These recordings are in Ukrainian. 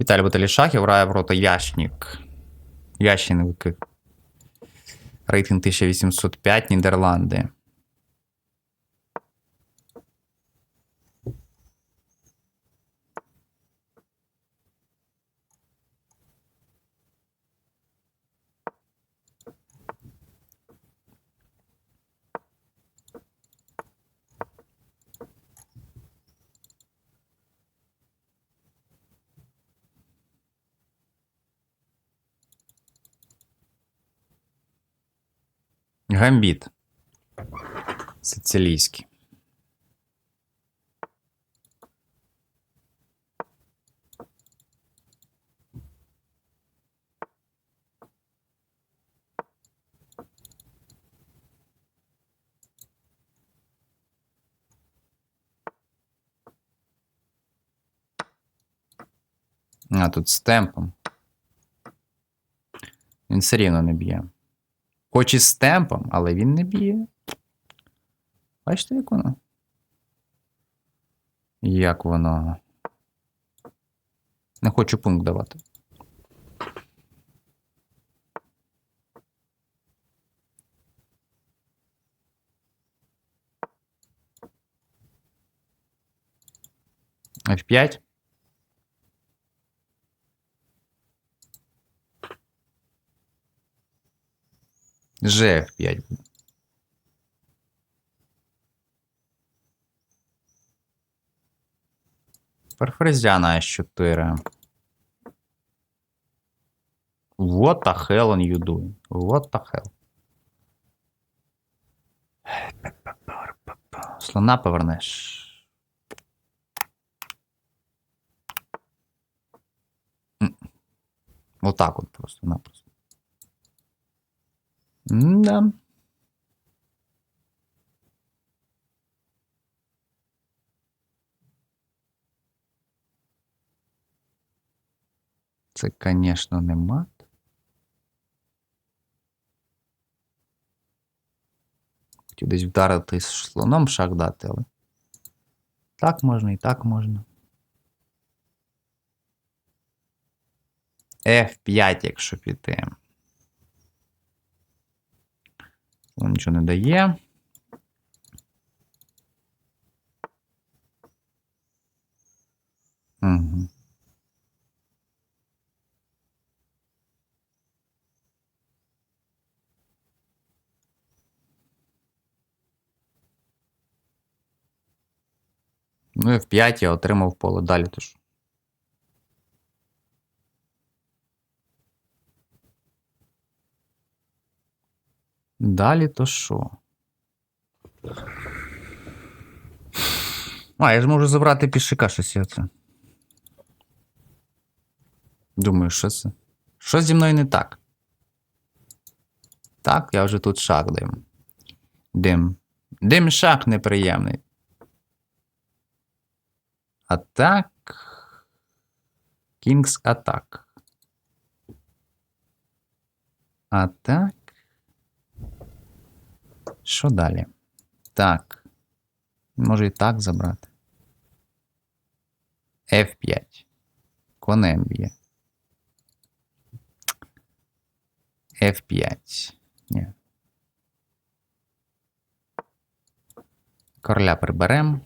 Віталій Баталішахів грає проти Яшнік. Ященки. Рейтинг 1805 Нідерланди. Гамбіт. Сицилійський. А, тут з темпом. Він все рівно не б'є. Хоч і з темпом, але він не б'є. Бачите, як воно? Як воно. Не хочу пункт давати. F5. GF5 буде. Перфрезя на S4. What the hell are you doing? What the hell? Слона повернеш. Отак от просто-напросто. Да. Це, звісно, не мат. Хотів десь вдарити слоном шаг дати, але. Так можна і так можна. F5, якщо піти. Слон нічого не дає. Угу. Ну і в 5 я отримав поле далі тож. Далі то що? А, я ж можу забрати пішика щось я це. Думаю, що це? Що зі мною не так? Так, я вже тут шаг дим. Дим. Дим шаг неприємний. Атак. Кінгс атак. Атак. Що далі? Так. Може і так забрати. F5. Конем б'є. F5. Ні. Короля приберем.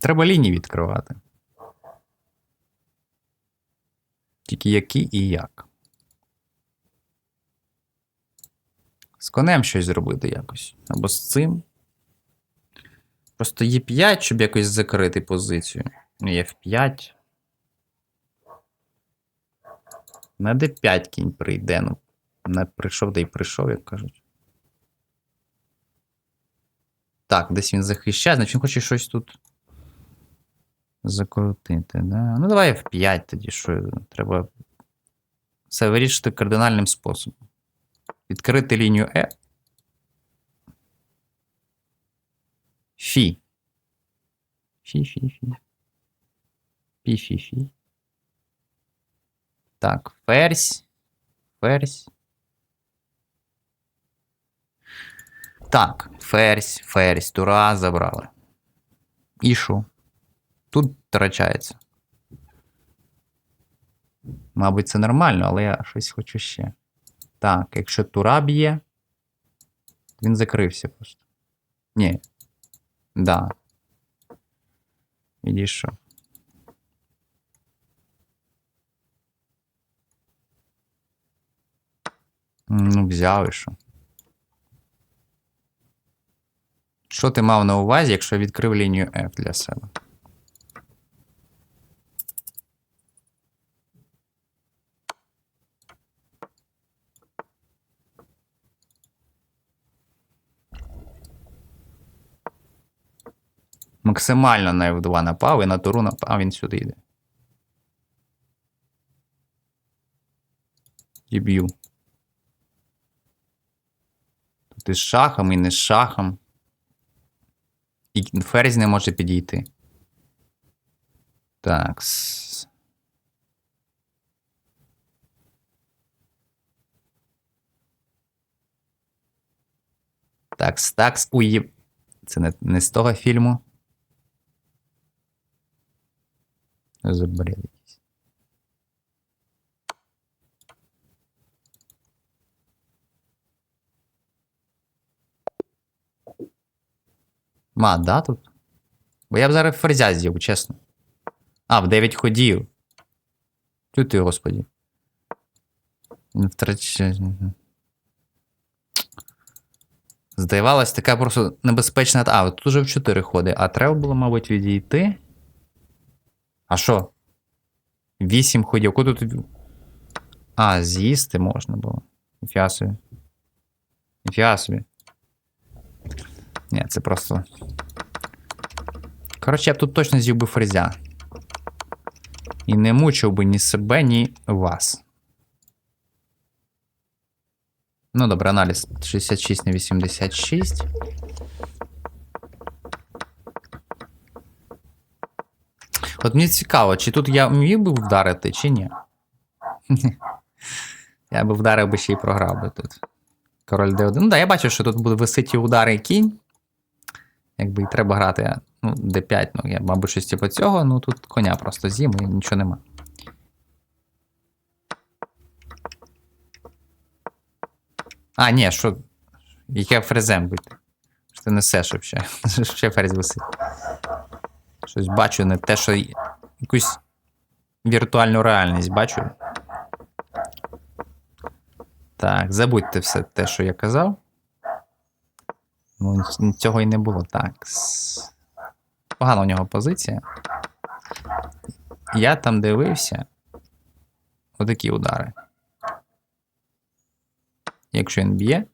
Треба лінії відкривати. Тільки які і як. З конем щось зробити якось. Або з цим. Просто Е5, щоб якось закрити позицію. Ну, F5. На D5 кінь прийде. Ну, не прийшов, де й прийшов, як кажуть. Так, десь він захищає, значить він хоче щось тут закрутити. Да? Ну, давай F5 тоді, що треба все вирішити кардинальним способом. Відкрити лінію E. Фі. Фі, фі, фі. Фі, фі, фі. Так, ферзь. Ферзь. Так, ферзь, ферзь, тура забрали. І що? Тут втрачається. Мабуть, це нормально, але я щось хочу ще. Так, якщо тура б'є, він закрився просто. Ні. Да. Відійшов. Ну, взяв і що. Що ти мав на увазі, якщо відкрив лінію F для себе? Максимально на F2 напав і на туру напав, він сюди йде. І б'ю. Тут із шахом, і не з шахом. І ферзь не може підійти. Так. с- Так, стакс уїб. Це не, не з того фільму. Забред якийсь. Ма, да, тут? Бо я б зараз ферзя з'їв, чесно. А, в 9 ходів. Тю ти, господі. Втрачає. Здавалось, така просто небезпечна. А, от тут уже в 4 ходи. А треба було, мабуть, відійти. А що? 8 ходів. Куди тут. А, з'їсти можна було. Ніфіга собі. Ніфіга собі. Ні, це просто. Коротше, я б тут точно з'їв би фрезя. І не мучив би ні себе, ні вас. Ну, добре, аналіз 66 на 86. От мені цікаво, чи тут я міг би вдарити, чи ні. я би вдарив би ще й програв би тут. Король D1. Ну да, я бачу, що тут буде виситі удари кінь. Якби і треба грати ну, D5, ну я, мабуть, щось типу цього, ну тут коня просто з'їм і нічого нема. А, ні, що. Яке фрезем бути? Що ти несеш вообще? Ще ферзь висить. Щось бачу, не те, що якусь віртуальну реальність бачу. Так, забудьте все те, що я казав. Ну, цього і не було. Так. Погана у нього позиція. Я там дивився. Отакі удари. Якщо він б'є.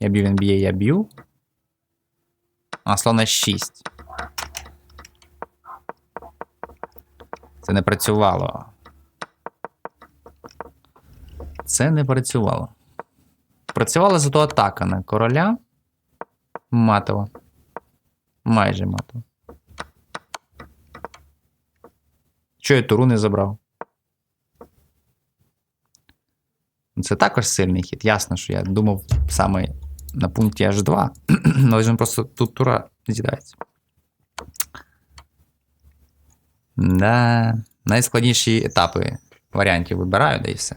Я б'ю, він б'є, я б'ю. А слона 6. Це не працювало. Це не працювало. Працювала зато атака на короля. Матова. Майже матова. Чого я туру не забрав? Ну, Це також сильний хід. Ясно, що я думав саме на пункті H2. Але він просто тут тура з'їдається. Да. Найскладніші етапи варіантів вибираю, да і все.